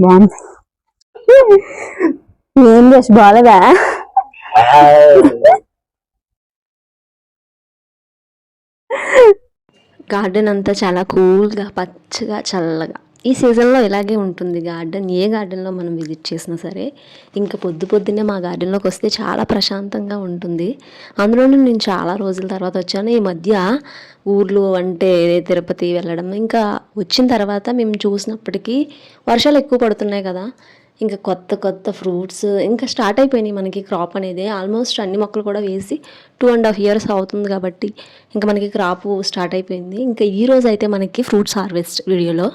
బాగుంది ఏం చేసి బాగాలేదా గార్డెన్ అంతా చాలా కూల్గా పచ్చగా చల్లగా. ఈ సీజన్లో ఇలాగే ఉంటుంది గార్డెన్ ఏ గార్డెన్లో మనం విజిట్ చేసినా సరే ఇంకా పొద్దు పొద్దున్నే మా గార్డెన్లోకి వస్తే చాలా ప్రశాంతంగా ఉంటుంది. అందులోనూ నేను చాలా రోజుల తర్వాత వచ్చాను. ఈ మధ్య ఊర్లు అంటే తిరుపతి వెళ్ళడం ఇంకా వచ్చిన తర్వాత మేము చూసినప్పటికీ వర్షాలు ఎక్కువ పడుతున్నాయి కదా. ఇంకా కొత్త కొత్త ఫ్రూట్స్ ఇంకా స్టార్ట్ అయిపోయినాయి మనకి క్రాప్ అనేది. ఆల్మోస్ట్ అన్ని మొక్కలు కూడా వేసి టూ అండ్ హాఫ్ ఇయర్స్ అవుతుంది కాబట్టి ఇంకా మనకి క్రాప్ స్టార్ట్ అయిపోయింది. ఇంకా ఈ రోజు అయితే మనకి ఫ్రూట్స్ హార్వెస్ట్ వీడియోలో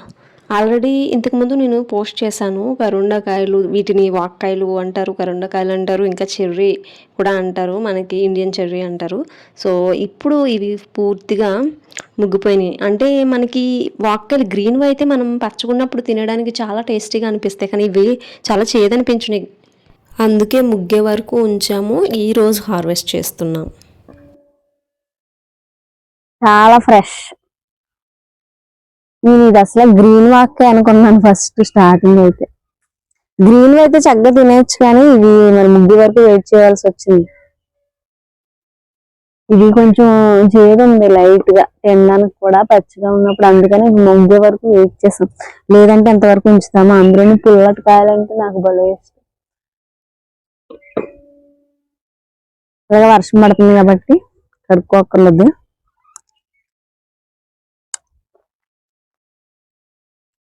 ఆల్రెడీ ఇంతకుముందు నేను పోస్ట్ చేశాను. కరుండకాయలు వీటిని వాక్కాయలు అంటారు కరుండకాయలు అంటారు ఇంకా చెర్రీ కూడా అంటారు మనకి ఇండియన్ చెర్రీ అంటారు. సో ఇప్పుడు ఇవి పూర్తిగా ముగ్గిపోయినాయి. అంటే మనకి వాక్కాయలు గ్రీన్వి అయితే మనం పచ్చకున్నప్పుడు తినడానికి చాలా టేస్టీగా అనిపిస్తాయి. కానీ ఇవి చాలా చేదనిపించినాయి. అందుకే ముగ్గే వరకు ఉంచాము. ఈ రోజు హార్వెస్ట్ చేస్తున్నాం. చాలా ఫ్రెష్. నేను ఇది అసలు గ్రీన్ వాక్ అనుకున్నాను ఫస్ట్ స్టార్టింగ్ అయితే. గ్రీన్ అయితే చక్కగా తినేయచ్చు కానీ ఇవి మరి ముగ్గు వరకు వెయిట్ చేయాల్సి వచ్చింది. ఇది కొంచెం చేదు ఉంది లైట్గా తినడానికి కూడా పచ్చిగా ఉన్నప్పుడు అందుకని ముగ్గే వరకు వెయిట్ చేసాం. లేదంటే ఎంతవరకు ఉంచుతాము అందులోని పుల్లటి కాయాలంటే నాకు భలే ఇష్టం. అలాగే వర్షం పడుతుంది కాబట్టి కడుక్కోకర్లేదు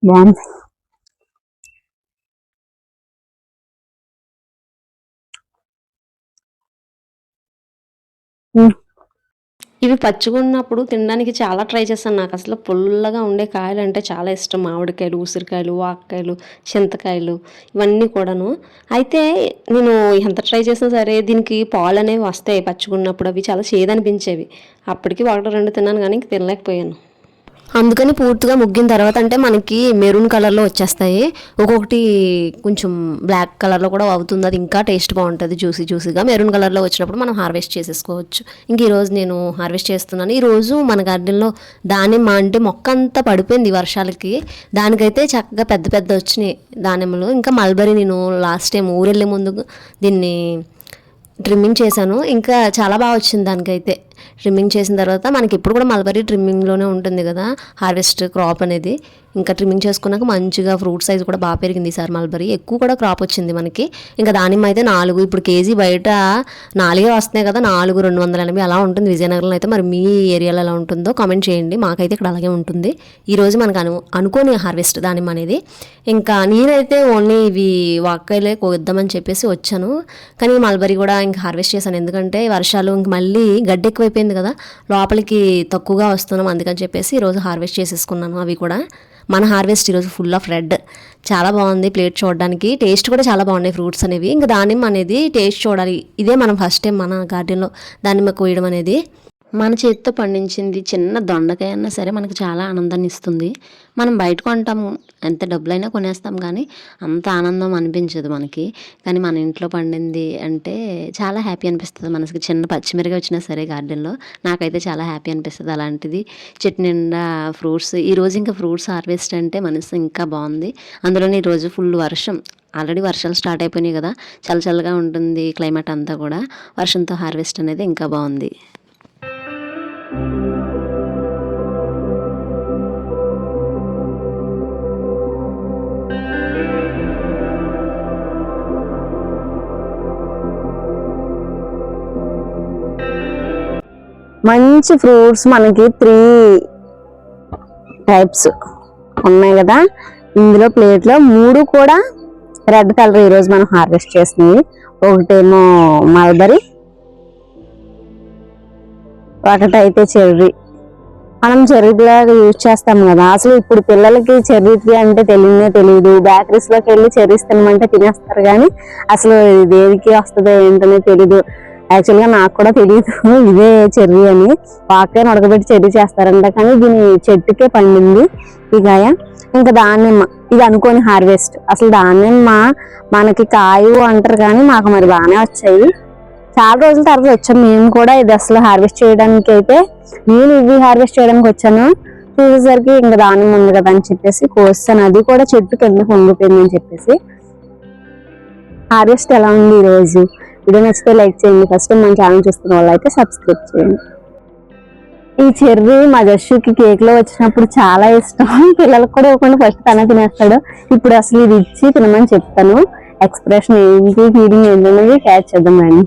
బాగుంది hmm. ఇవి పచ్చిగున్నప్పుడు తినడానికి చాలా ట్రై చేశాను నాకు అసలు పుల్లగా ఉండే కాయలు అంటే చాలా ఇష్టం. మామిడికాయలు ఉసిరికాయలు వాక్కాయలు చింతకాయలు ఇవన్నీ కూడాను. అయితే నేను ఎంత ట్రై చేసినా సరే దీనికి పాలు అనేవి వస్తాయి పచ్చిగున్నప్పుడు అవి చాలా చేదనిపించేవి అప్పటికి ఒకటి రెండు తిన్నాను కానీ ఇంక తినలేకపోయాను. అందుకని పూర్తిగా ముగ్గిన తర్వాత అంటే మనకి మెరూన్ కలర్లో వచ్చేస్తాయి. ఒక్కొక్కటి కొంచెం బ్లాక్ కలర్లో కూడా అవుతుంది. అది ఇంకా టేస్ట్ బాగుంటుంది జ్యూసీ జ్యూసీగా. మెరూన్ కలర్లో వచ్చినప్పుడు మనం హార్వెస్ట్ చేసేసుకోవచ్చు. ఇంక ఈరోజు నేను హార్వెస్ట్ చేస్తున్నాను. ఈరోజు మన గార్డెన్లో దానిమ్మ అంటే మొక్క అంతా పడిపోయింది వర్షాలకి. దానికైతే చక్కగా పెద్ద పెద్ద వచ్చినాయి దానిమ్మలు. ఇంకా మల్బరీ నేను లాస్ట్ టైం ఊరెళ్ళే ముందు దీన్ని ట్రిమ్మింగ్ చేశాను. ఇంకా చాలా బాగా వచ్చింది దానికైతే. ట్రిమ్మింగ్ చేసిన తర్వాత మనకి ఇప్పుడు కూడా మల్బరీ ట్రిమ్మింగ్లోనే ఉంటుంది కదా హార్వెస్ట్ క్రాప్ అనేది. ఇంకా ట్రిమ్మింగ్ చేసుకున్నాక మంచిగా ఫ్రూట్ సైజ్ కూడా బాగా పెరిగింది ఈసారి మల్బరీ ఎక్కువ కూడా క్రాప్ వచ్చింది మనకి. ఇంకా దానిమ్మ అయితే నాలుగు ఇప్పుడు కేజీ బయట నాలుగే వస్తున్నాయి కదా నాలుగు రెండు వందల ఎనభై అలా ఉంటుంది. విజయనగరంలో అయితే మరి మీ ఏరియాలో ఎలా ఉంటుందో కామెంట్ చేయండి. మాకైతే ఇక్కడ అలాగే ఉంటుంది. ఈరోజు మనకు అను అనుకోని హార్వెస్ట్ దానిమ్మ అనేది. ఇంకా నేనైతే ఓన్లీ ఇవి వాక్కాయలే కొద్దామని చెప్పేసి వచ్చాను. కానీ మల్బరీ కూడా ఇంకా హార్వెస్ట్ చేశాను. ఎందుకంటే వర్షాలు ఇంక మళ్ళీ గడ్డి ఎక్కువైపోయింది కదా. లోపలికి తక్కువగా వస్తున్నాం అందుకని చెప్పేసి ఈరోజు హార్వెస్ట్ చేసేసుకున్నాను అవి కూడా. మన హార్వెస్ట్ ఈరోజు ఫుల్ ఆఫ్ రెడ్ చాలా బాగుంది ప్లేట్ చూడడానికి. టేస్ట్ కూడా చాలా బాగున్నాయి ఫ్రూట్స్ అనేవి. ఇంకా దానిమ్మ అనేది టేస్ట్ చూడాలి. ఇదే మనం ఫస్ట్ టైం మన గార్డెన్లో దానిమ్మ కోయడం అనేది. మన చేతితో పండించింది చిన్న దొండకాయ అన్నా సరే మనకు చాలా ఆనందాన్ని ఇస్తుంది. మనం బయట కొంటాము ఎంత డబ్బులైనా కొనేస్తాం కానీ అంత ఆనందం అనిపించదు మనకి. కానీ మన ఇంట్లో పండింది అంటే చాలా హ్యాపీ అనిపిస్తుంది మనసుకి. చిన్న పచ్చిమిరగా వచ్చినా సరే గార్డెన్లో నాకైతే చాలా హ్యాపీ అనిపిస్తుంది అలాంటిది. చెట్టు నిండా ఫ్రూట్స్ ఈరోజు ఇంకా ఫ్రూట్స్ హార్వెస్ట్ అంటే మనసు ఇంకా బాగుంది. అందులోనే ఈరోజు ఫుల్ వర్షం. ఆల్రెడీ వర్షాలు స్టార్ట్ అయిపోయినాయి కదా చల్లచల్లగా ఉంటుంది క్లైమేట్ అంతా కూడా. వర్షంతో హార్వెస్ట్ అనేది ఇంకా బాగుంది. మంచి ఫ్రూట్స్ మనకి త్రీ టైప్స్ ఉన్నాయి కదా. ఇందులో ప్లేట్లో మూడు కూడా రెడ్ కలర్ ఈరోజు మనం హార్వెస్ట్ చేసినవి. ఒకటేమో మల్బరీ ఒకటైతే చెర్రీ. మనం చెర్రీ లాగా యూజ్ చేస్తాం కదా. అసలు ఇప్పుడు పిల్లలకి చెర్రీ అంటే తెలియనే తెలియదు బేకరీస్లోకి వెళ్ళి చెర్రీస్ తినమంటే తినేస్తారు కానీ అసలు దేనికి వస్తుందో ఏంటనే తెలీదు. యాక్చువల్గా నాకు కూడా తెలియదు ఇదే చెర్రీ అని. వాకాయని ఉడకబెట్టి చెర్రీ చేస్తారంట కానీ దీని చెట్టుకే పండింది ఈ కాయ ఇంకా దానిమ్మ ఇది అనుకోని హార్వెస్ట్. అసలు దానిమ్మ మనకి కాయు అంటారు కానీ మాకు మరి బాగానే వచ్చాయి. చాలా రోజుల తర్వాత వచ్చాం. మేము కూడా ఇది అసలు హార్వెస్ట్ చేయడానికి అయితే నేను ఇవి హార్వెస్ట్ చేయడానికి వచ్చాను. చూసేసరికి ఇంకా దానం ఉంది కదా అని చెప్పేసి కోస్తాను. అది కూడా చెట్టు కింద పొంగిపోయింది అని చెప్పేసి. హార్వెస్ట్ ఎలా ఉంది ఈరోజు? వీడియో నచ్చితే లైక్ చేయండి. ఫస్ట్ మన ఛానల్ చూస్తున్న వాళ్ళు అయితే సబ్స్క్రైబ్ చేయండి. ఈ చెర్రీ మా జస్సుకి కేక్లో వచ్చినప్పుడు చాలా ఇష్టం. పిల్లలకు కూడా ఇవ్వకుండా ఫస్ట్ తన తినేస్తాడు. ఇప్పుడు అసలు ఇది ఇచ్చి తినమని చెప్తాను. ఎక్స్ప్రెషన్ ఏంటి ఫీలింగ్ ఏంటనేది క్యాచ్ చేద్దాం అండి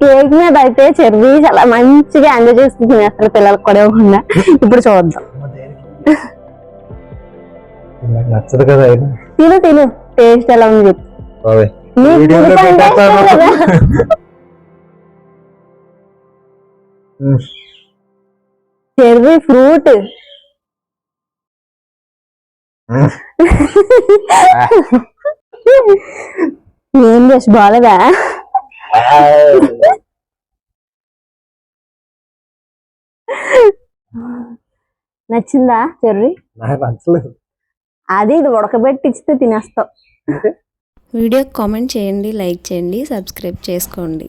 కేక్ మీద అయితే చెర్రీ చాలా మంచిగా ఎంజాయ్ చేస్తుంది అసలు పిల్లలకు కూడా ఇవ్వకుండా. ఇప్పుడు చూద్దాం. నాకు నచ్చదు కదా అయినా తిను తిను టేస్ట్ ఎలా ఉంది చెప్పు బాబాయ్ నీకు వీడియోలో నీకు అంటే ఇష్టం పెట్టేస్తాను. కదా? ఉమ్. చెర్రీ ఫ్రూట్ ఉమ్. ఏం చేసి బాగాలేదా నచ్చిందా చెర్రీ నాకు నచ్చలేదు అది ఇది ఉడకబెట్టి ఇచ్చితే తినేస్తావు వీడియో కామెంట్ చేయండి లైక్ చేయండి సబ్స్క్రైబ్ చేసుకోండి.